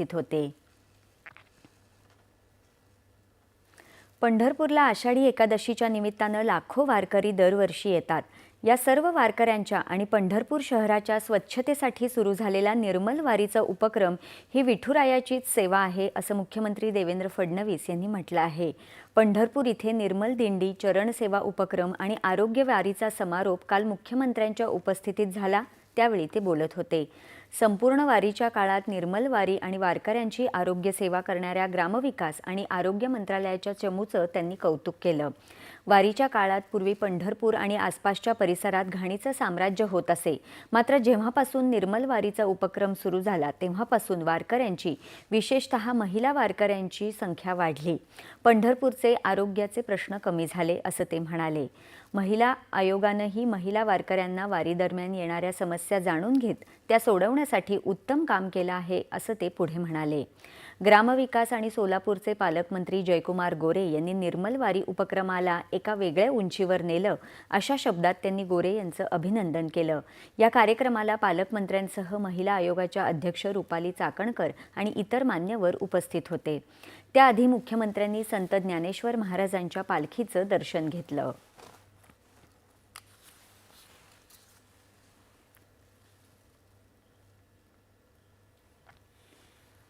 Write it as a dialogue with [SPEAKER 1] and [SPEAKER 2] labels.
[SPEAKER 1] उपस्थित होते. पंढरपूरला आषाढी एकादशीच्या निमित्तानं लाखो वारकरी दरवर्षी येतात. या सर्व वारकऱ्यांच्या आणि पंढरपूर शहराच्या स्वच्छतेसाठी सुरू झालेला निर्मल वारीचा उपक्रम ही विठुरायाचीच सेवा आहे असं मुख्यमंत्री देवेंद्र फडणवीस यांनी म्हटलं आहे. पंढरपूर इथे निर्मल दिंडी चरण सेवा उपक्रम आणि आरोग्य वारीचा समारोप काल मुख्यमंत्र्यांच्या उपस्थितीत झाला. त्यावेळी ते बोलत होते. संपूर्ण वारीच्या काळात निर्मल वारी आणि वारकऱ्यांची आरोग्य सेवा करणाऱ्या ग्रामविकास आणि आरोग्य मंत्रालयाच्या चमूचं त्यांनी कौतुक केलं. वारीच्या काळात पूर्वी पंढरपूर आणि आसपासच्या परिसरात घाणीचं साम्राज्य होत असे. मात्र जेव्हापासून निर्मल वारीचा उपक्रम सुरू झाला तेव्हापासून वारकऱ्यांची विशेषतः महिला वारकऱ्यांची संख्या वाढली. पंढरपूरचे आरोग्याचे प्रश्न कमी झाले असं ते म्हणाले. महिला आयोगानंही महिला वारकऱ्यांना वारीदरम्यान येणाऱ्या समस्या जाणून घेत त्या सोडवण्यासाठी उत्तम काम केलं आहे असं ते पुढे म्हणाले. ग्रामविकास आणि सोलापूरचे पालकमंत्री जयकुमार गोरे यांनी निर्मल वारी उपक्रमाला एका वेगळ्या उंचीवर नेलं. अशा शब्दात त्यांनी गोरे यांचं अभिनंदन केलं. या कार्यक्रमाला पालकमंत्र्यांसह महिला आयोगाच्या अध्यक्ष रुपाली चाकणकर आणि इतर मान्यवर उपस्थित होते. त्याआधी मुख्यमंत्र्यांनी संत ज्ञानेश्वर महाराजांच्या पालखीचं दर्शन घेतलं.